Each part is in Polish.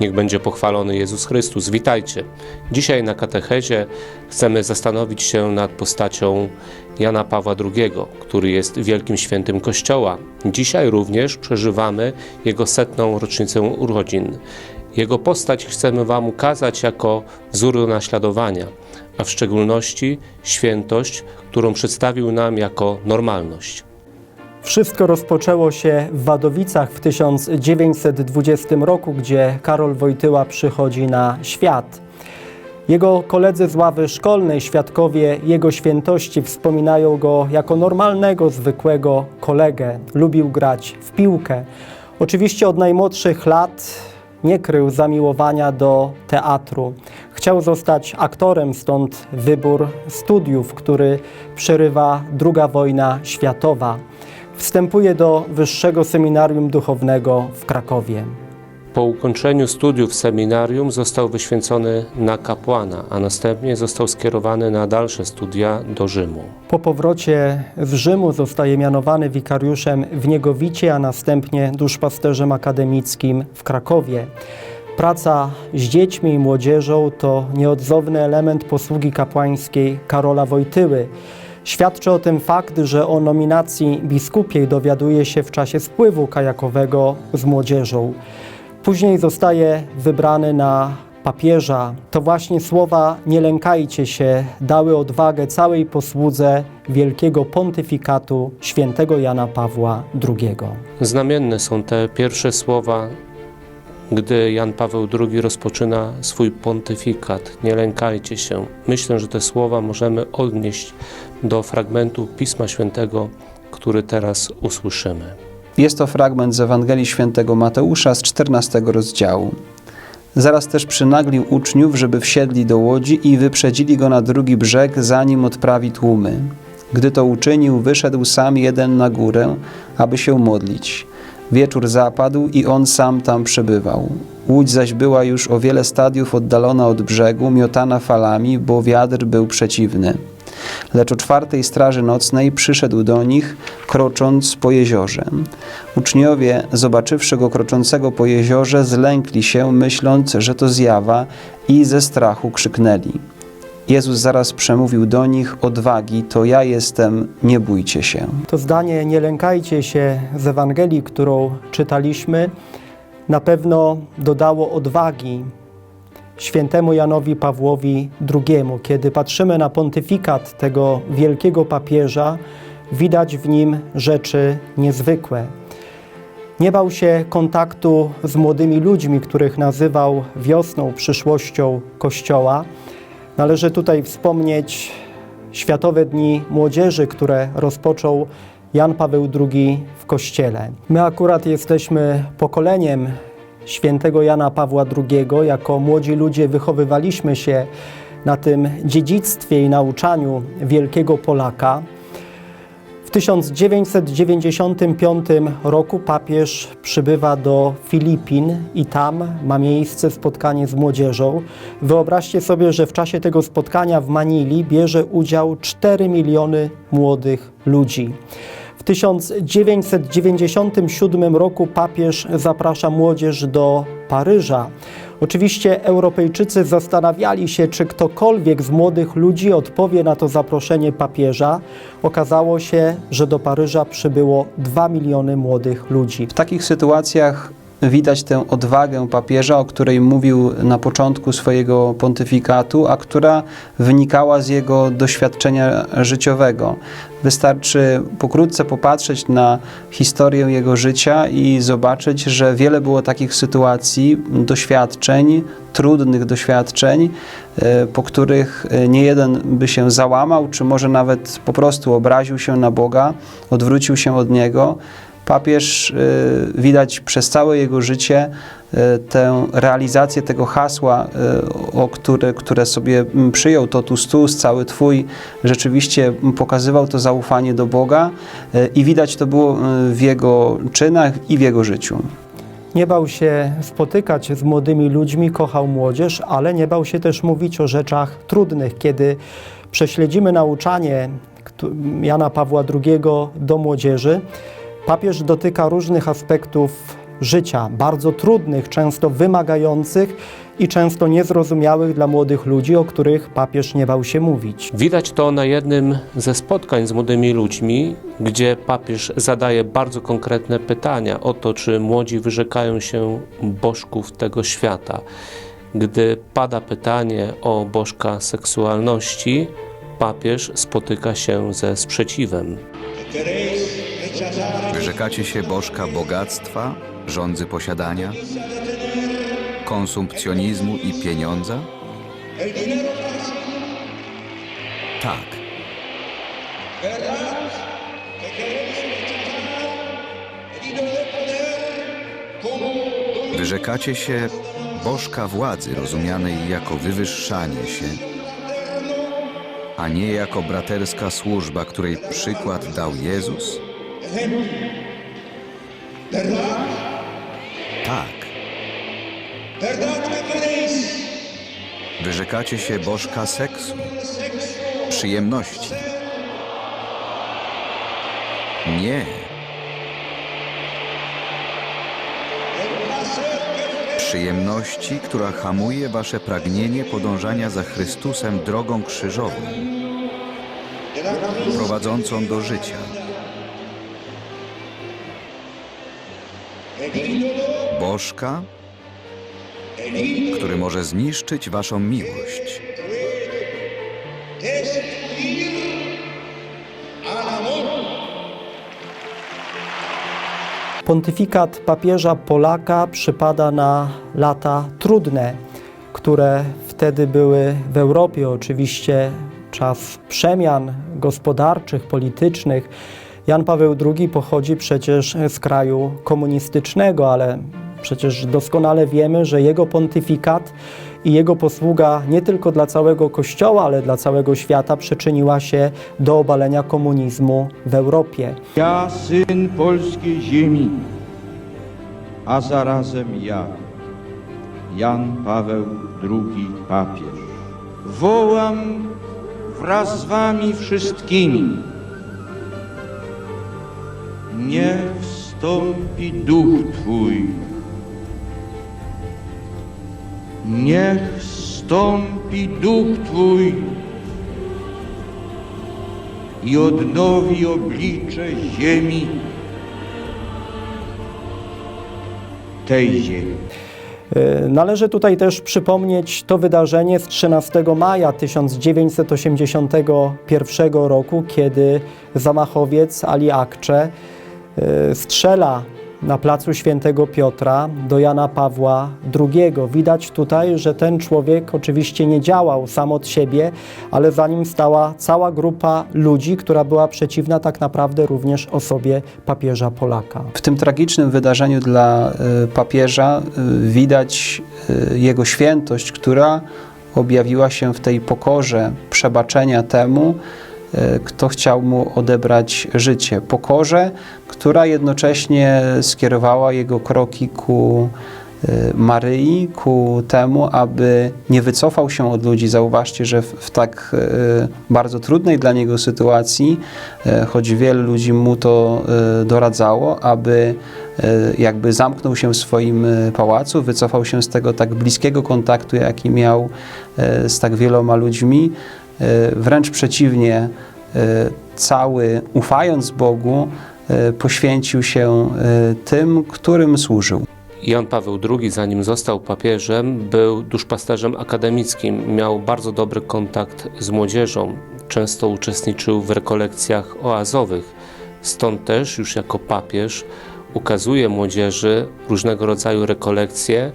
Niech będzie pochwalony Jezus Chrystus. Witajcie. Dzisiaj na katechezie chcemy zastanowić się nad postacią Jana Pawła II, który jest wielkim świętym Kościoła. Dzisiaj również przeżywamy jego setną rocznicę urodzin. Jego postać chcemy Wam ukazać jako wzór do naśladowania, a w szczególności świętość, którą przedstawił nam jako normalność. Wszystko rozpoczęło się w Wadowicach w 1920 roku, gdzie Karol Wojtyła przychodzi na świat. Jego koledzy z ławy szkolnej, świadkowie jego świętości, wspominają go jako normalnego, zwykłego kolegę. Lubił grać w piłkę. Oczywiście od najmłodszych lat nie krył zamiłowania do teatru. Chciał zostać aktorem, stąd wybór studiów, który przerywa II wojna światowa. Wstępuje do Wyższego Seminarium Duchownego w Krakowie. Po ukończeniu studiów w seminarium został wyświęcony na kapłana, a następnie został skierowany na dalsze studia do Rzymu. Po powrocie z Rzymu zostaje mianowany wikariuszem w Niegowicie, a następnie duszpasterzem akademickim w Krakowie. Praca z dziećmi i młodzieżą to nieodzowny element posługi kapłańskiej Karola Wojtyły. Świadczy o tym fakt, że o nominacji biskupiej dowiaduje się w czasie spływu kajakowego z młodzieżą. Później zostaje wybrany na papieża. To właśnie słowa nie lękajcie się dały odwagę całej posłudze wielkiego pontyfikatu świętego Jana Pawła II. Znamienne są te pierwsze słowa, gdy Jan Paweł II rozpoczyna swój pontyfikat. Nie lękajcie się. Myślę, że te słowa możemy odnieść do fragmentu Pisma Świętego, który teraz usłyszymy. Jest to fragment z Ewangelii Świętego Mateusza z 14 rozdziału. Zaraz też przynaglił uczniów, żeby wsiedli do łodzi i wyprzedzili go na drugi brzeg, zanim odprawi tłumy. Gdy to uczynił, wyszedł sam jeden na górę, aby się modlić. Wieczór zapadł i on sam tam przebywał. Łódź zaś była już o wiele stadiów oddalona od brzegu, miotana falami, bo wiatr był przeciwny. Lecz o czwartej straży nocnej przyszedł do nich, krocząc po jeziorze. Uczniowie, zobaczywszy go kroczącego po jeziorze, zlękli się, myśląc, że to zjawa i ze strachu krzyknęli. Jezus zaraz przemówił do nich: Odwagi, to ja jestem, nie bójcie się. To zdanie nie lękajcie się z Ewangelii, którą czytaliśmy, na pewno dodało odwagi świętemu Janowi Pawłowi II. Kiedy patrzymy na pontyfikat tego wielkiego papieża, widać w nim rzeczy niezwykłe. Nie bał się kontaktu z młodymi ludźmi, których nazywał wiosną, przyszłością Kościoła. Należy tutaj wspomnieć Światowe Dni Młodzieży, które rozpoczął Jan Paweł II w Kościele. My akurat jesteśmy pokoleniem świętego Jana Pawła II. Jako młodzi ludzie wychowywaliśmy się na tym dziedzictwie i nauczaniu wielkiego Polaka. W 1995 roku papież przybywa do Filipin i tam ma miejsce spotkanie z młodzieżą. Wyobraźcie sobie, że w czasie tego spotkania w Manili bierze udział 4 miliony młodych ludzi. W 1997 roku papież zaprasza młodzież do Paryża. Oczywiście Europejczycy zastanawiali się, czy ktokolwiek z młodych ludzi odpowie na to zaproszenie papieża. Okazało się, że do Paryża przybyło 2 miliony młodych ludzi. W takich sytuacjach widać tę odwagę papieża, o której mówił na początku swojego pontyfikatu, a która wynikała z jego doświadczenia życiowego. Wystarczy pokrótce popatrzeć na historię jego życia i zobaczyć, że wiele było takich sytuacji, doświadczeń, trudnych doświadczeń, e, po których e, nie jeden by się załamał, czy może nawet po prostu obraził się na Boga, odwrócił się od Niego. Papież y, widać przez całe jego życie y, tę realizację tego hasła, y, o które, które sobie mm, przyjął, totus tuus, cały Twój, rzeczywiście pokazywał to zaufanie do Boga i widać to było w jego czynach i w jego życiu. Nie bał się spotykać z młodymi ludźmi, kochał młodzież, ale nie bał się też mówić o rzeczach trudnych. Kiedy prześledzimy nauczanie Jana Pawła II do młodzieży, papież dotyka różnych aspektów życia, bardzo trudnych, często wymagających i często niezrozumiałych dla młodych ludzi, o których papież nie bał się mówić. Widać to na jednym ze spotkań z młodymi ludźmi, gdzie papież zadaje bardzo konkretne pytania o to, czy młodzi wyrzekają się bożków tego świata. Gdy pada pytanie o bożka seksualności, papież spotyka się ze sprzeciwem. Wyrzekacie się bożka bogactwa, rządzy posiadania, konsumpcjonizmu i pieniądza? Tak. Wyrzekacie się bożka władzy, rozumianej jako wywyższanie się, a nie jako braterska służba, której przykład dał Jezus? Tak. Wyrzekacie się bożka seksu, przyjemności. Nie. Przyjemności, która hamuje wasze pragnienie podążania za Chrystusem drogą krzyżową, prowadzącą do życia. Bożka, który może zniszczyć waszą miłość. Pontyfikat papieża Polaka przypada na lata trudne, które wtedy były w Europie. Oczywiście czas przemian gospodarczych, politycznych. Jan Paweł II pochodzi przecież z kraju komunistycznego, ale przecież doskonale wiemy, że jego pontyfikat i jego posługa nie tylko dla całego Kościoła, ale dla całego świata przyczyniła się do obalenia komunizmu w Europie. Ja, syn polskiej ziemi, a zarazem ja, Jan Paweł II papież, wołam wraz z wami wszystkimi. Niech wstąpi duch Twój. Niech wstąpi duch Twój i odnowi oblicze ziemi, tej ziemi. Y, Należy tutaj też przypomnieć to wydarzenie z 13 maja 1981 roku, kiedy zamachowiec Ali Akcze y, strzela na placu Świętego Piotra do Jana Pawła II. Widać tutaj, że ten człowiek oczywiście nie działał sam od siebie, ale za nim stała cała grupa ludzi, która była przeciwna tak naprawdę również osobie papieża Polaka. W tym tragicznym wydarzeniu dla y, papieża y, widać y, jego świętość, która objawiła się w tej pokorze przebaczenia temu, kto chciał mu odebrać życie. Pokorze, która jednocześnie skierowała jego kroki ku y, Maryi, ku temu, aby nie wycofał się od ludzi. Zauważcie, że w, w tak y, bardzo trudnej dla niego sytuacji, choć wielu ludzi mu to doradzało, aby jakby zamknął się w swoim pałacu, wycofał się z tego tak bliskiego kontaktu, jaki miał z tak wieloma ludźmi. Y, Wręcz przeciwnie, y, cały ufając Bogu, y, poświęcił się tym, którym służył. Jan Paweł II, zanim został papieżem, był duszpasterzem akademickim. Miał bardzo dobry kontakt z młodzieżą. Często uczestniczył w rekolekcjach oazowych. Stąd też już jako papież ukazuje młodzieży różnego rodzaju rekolekcje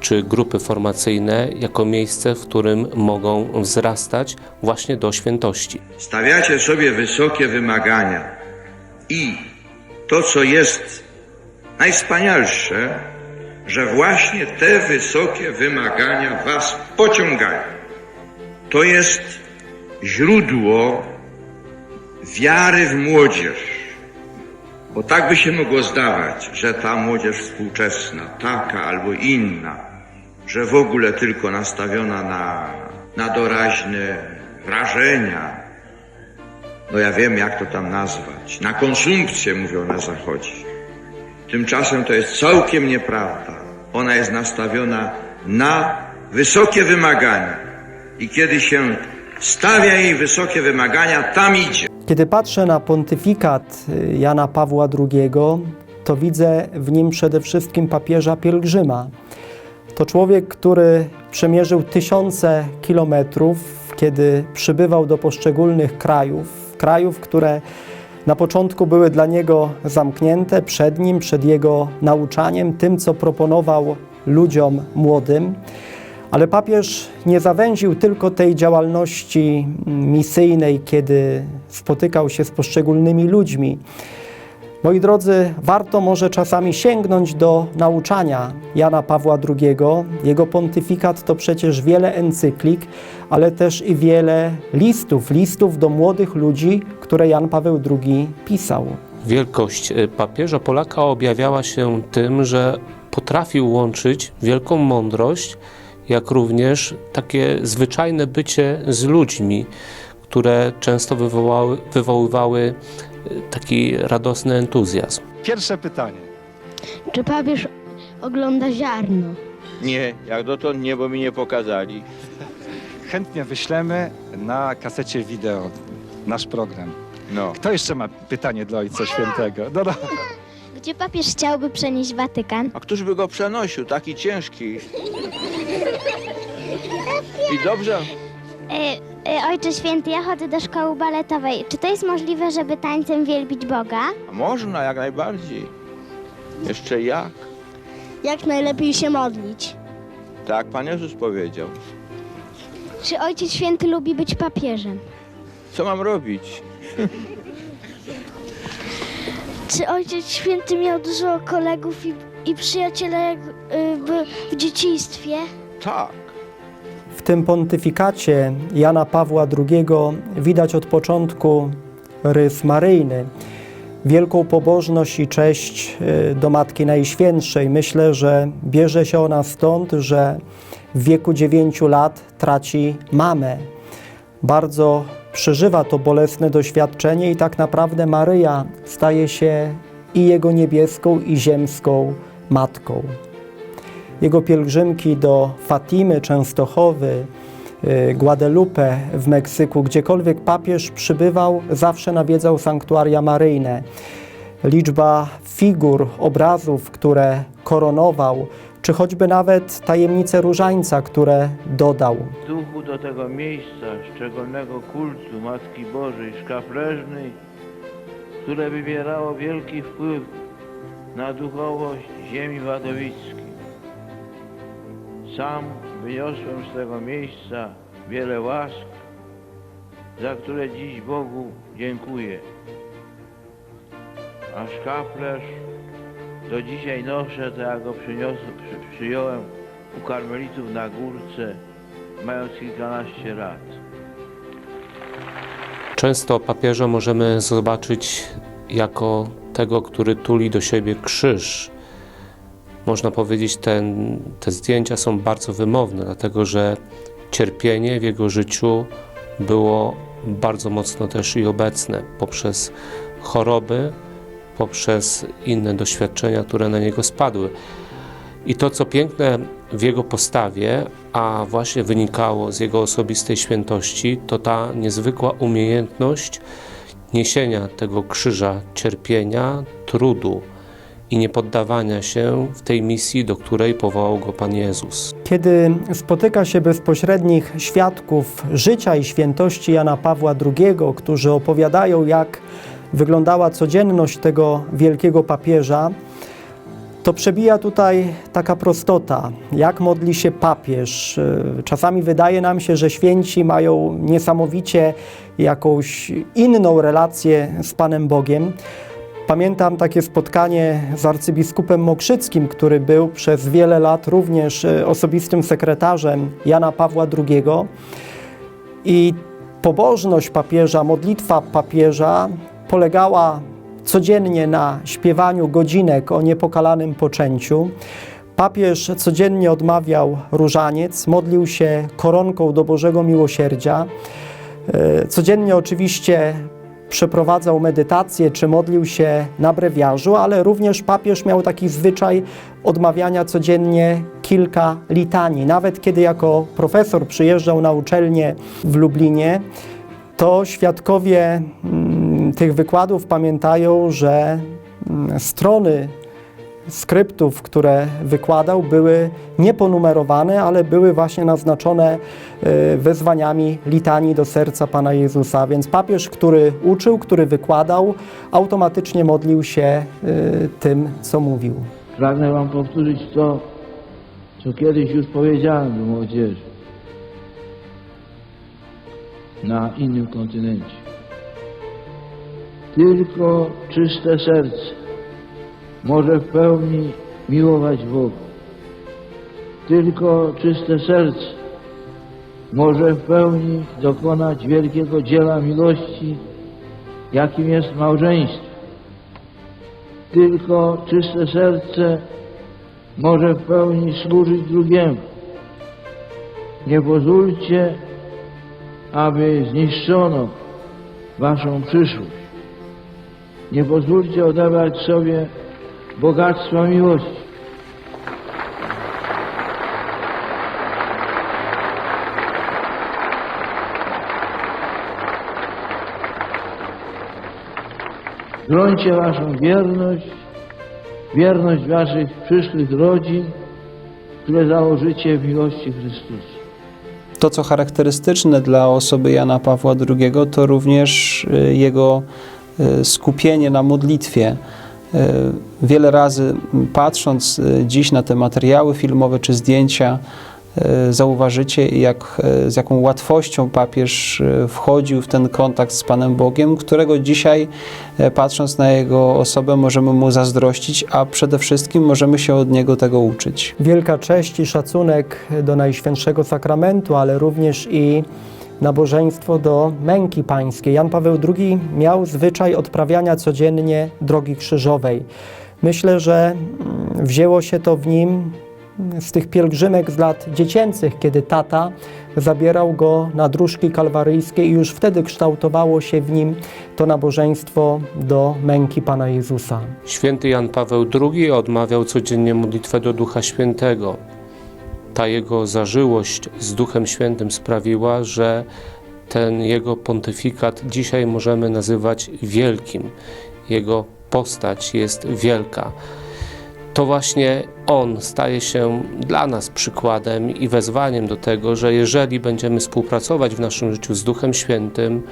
czy grupy formacyjne jako miejsce, w którym mogą wzrastać właśnie do świętości. Stawiacie sobie wysokie wymagania i to, co jest najwspanialsze, że właśnie te wysokie wymagania Was pociągają. To jest źródło wiary w młodzież. Bo tak by się mogło zdawać, że ta młodzież współczesna, taka albo inna, że w ogóle tylko nastawiona na, na doraźne wrażenia, no ja wiem jak to tam nazwać, na konsumpcję mówią na zachodzie. Tymczasem to jest całkiem nieprawda. Ona jest nastawiona na wysokie wymagania. I kiedy się stawia jej wysokie wymagania, tam idzie. Kiedy patrzę na pontyfikat y, Jana Pawła II, to widzę w nim przede wszystkim papieża pielgrzyma. To człowiek, który przemierzył tysiące kilometrów, kiedy przybywał do poszczególnych krajów, krajów, które na początku były dla niego zamknięte przed nim, przed jego nauczaniem, tym, co proponował ludziom młodym. Ale papież nie zawęził tylko tej działalności misyjnej, kiedy spotykał się z poszczególnymi ludźmi. Moi drodzy, warto może czasami sięgnąć do nauczania Jana Pawła II. Jego pontyfikat to przecież wiele encyklik, ale też i wiele listów, listów do młodych ludzi, które Jan Paweł II pisał. Wielkość y, papieża Polaka objawiała się tym, że potrafił łączyć wielką mądrość, jak również takie zwyczajne bycie z ludźmi, które często wywoływały taki radosny entuzjazm. Pierwsze pytanie. Czy papież ogląda ziarno? Nie, jak dotąd nie, bo mi nie pokazali. Chętnie wyślemy na kasecie wideo nasz program. No. Kto jeszcze ma pytanie dla Ojca Świętego? No, no. Gdzie papież chciałby przenieść Watykan? A któż by go przenosił, taki ciężki? I dobrze, E, Ojcze Święty, ja chodzę do szkoły baletowej. Czy to jest możliwe, żeby tańcem wielbić Boga? a można jak najbardziej. Jeszcze jak? Jak najlepiej się modlić? Tak Pan Jezus powiedział. Czy Ojciec Święty lubi być papieżem? Co mam robić? Czy Ojciec Święty miał dużo kolegów i, i przyjaciele w, w dzieciństwie? Tak. W tym pontyfikacie Jana Pawła II widać od początku rys maryjny, wielką pobożność i cześć y, do Matki Najświętszej. Myślę, że bierze się ona stąd, że w wieku 9 lat traci mamę. Bardzo przeżywa to bolesne doświadczenie i tak naprawdę Maryja staje się i jego niebieską, i ziemską matką jego pielgrzymki do Fatimy, Częstochowy, y, Guadalupe w Meksyku, gdziekolwiek papież przybywał, zawsze nawiedzał sanktuaria maryjne. Liczba figur, obrazów, które koronował, czy choćby nawet tajemnice różańca, które dodał. W duchu do tego miejsca szczególnego kultu Matki Bożej Szkafleżnej, które wywierało wielki wpływ na duchowość ziemi wadowickiej. Sam wyniosłem z tego miejsca wiele łask, za które dziś Bogu dziękuję. A szkaflerz do dzisiaj noszę, to ja go przyniosłem, przy, przyjąłem u karmelitów na górce, mając kilkanaście lat. Często papieża możemy zobaczyć jako tego, który tuli do siebie krzyż. Można powiedzieć, ten, te zdjęcia są bardzo wymowne, dlatego że cierpienie w jego życiu było bardzo mocno też i obecne poprzez choroby, poprzez inne doświadczenia, które na niego spadły. I to, co piękne w jego postawie, a właśnie wynikało z jego osobistej świętości, to ta niezwykła umiejętność niesienia tego krzyża cierpienia, trudu i niepoddawania się w tej misji, do której powołał go Pan Jezus. Kiedy spotyka się bezpośrednich świadków życia i świętości Jana Pawła II, którzy opowiadają, jak wyglądała codzienność tego wielkiego papieża, to przebija tutaj taka prostota, jak modli się papież. Czasami wydaje nam się, że święci mają niesamowicie jakąś inną relację z Panem Bogiem. Pamiętam takie spotkanie z arcybiskupem Mokrzyckim, który był przez wiele lat również y, osobistym sekretarzem Jana Pawła II. I pobożność papieża, modlitwa papieża polegała codziennie na śpiewaniu godzinek o niepokalanym poczęciu. Papież codziennie odmawiał różaniec, modlił się koronką do Bożego Miłosierdzia. E, Codziennie oczywiście przeprowadzał medytację czy modlił się na brewiarzu, ale również papież miał taki zwyczaj odmawiania codziennie kilka litanii. Nawet kiedy jako profesor przyjeżdżał na uczelnię w Lublinie, to świadkowie mm, tych wykładów pamiętają, że mm, strony skryptów, które wykładał, były nieponumerowane, ale były właśnie naznaczone e, wezwaniami litanii do serca Pana Jezusa. Więc papież, który uczył, który wykładał, automatycznie modlił się e, tym, co mówił. Pragnę wam powtórzyć to, co kiedyś już powiedziałem do młodzieży na innym kontynencie. Tylko czyste serce może w pełni miłować Boga. Tylko czyste serce może w pełni dokonać wielkiego dzieła miłości, jakim jest małżeństwo. Tylko czyste serce może w pełni służyć drugiemu. Nie pozwólcie, aby zniszczono waszą przyszłość. Nie pozwólcie odebrać sobie bogactwa miłości. Brońcie waszą wierność, wierność waszych przyszłych rodzin, które założycie w miłości Chrystusa. To, co charakterystyczne dla osoby Jana Pawła II, to również y, jego y, skupienie na modlitwie. Y, Wiele razy patrząc y, dziś na te materiały filmowe czy zdjęcia, y, zauważycie, jak, z jaką łatwością papież wchodził w ten kontakt z Panem Bogiem, którego dzisiaj, patrząc na jego osobę, możemy mu zazdrościć, a przede wszystkim możemy się od niego tego uczyć. Wielka cześć i szacunek do Najświętszego Sakramentu, ale również i nabożeństwo do męki pańskiej. Jan Paweł II miał zwyczaj odprawiania codziennie drogi krzyżowej. Myślę, że mm, wzięło się to w nim z tych pielgrzymek z lat dziecięcych, kiedy tata zabierał go na dróżki kalwaryjskie i już wtedy kształtowało się w nim to nabożeństwo do męki Pana Jezusa. Święty Jan Paweł II odmawiał codziennie modlitwę do Ducha Świętego. Ta jego zażyłość z Duchem Świętym sprawiła, że ten jego pontyfikat dzisiaj możemy nazywać wielkim. Jego postać jest wielka. To właśnie on staje się dla nas przykładem i wezwaniem do tego, że jeżeli będziemy współpracować w naszym życiu z Duchem Świętym,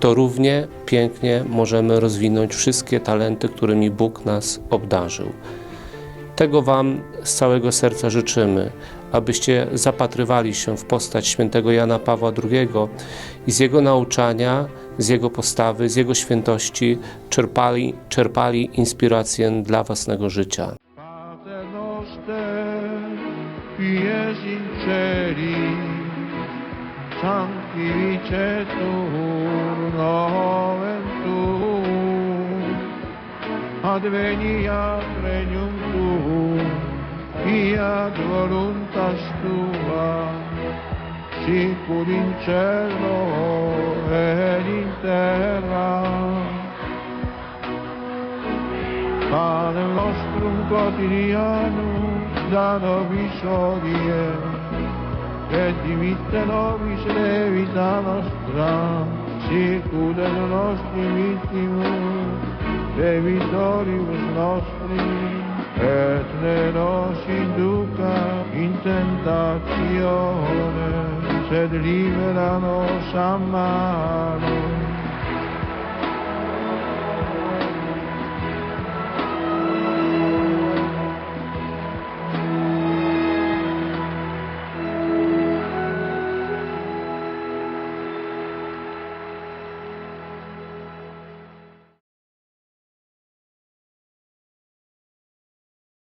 to równie pięknie możemy rozwinąć wszystkie talenty, którymi Bóg nas obdarzył. Tego Wam z całego serca życzymy, abyście zapatrywali się w postać świętego Jana Pawła II i z jego nauczania, z jego postawy, z jego świętości czerpali, czerpali inspirację dla własnego życia. Adveniat regnum tuum, fiat voluntas estás tua, sicuro in cielo ed in terra. Ma nel nostro quotidiano, da nobis odie, e dimitte noi nobis le vita nostra, sicuro dei nostri vittimi, debitoribus nostri, et ne nos induca in tentatione, sed libera nos a malo.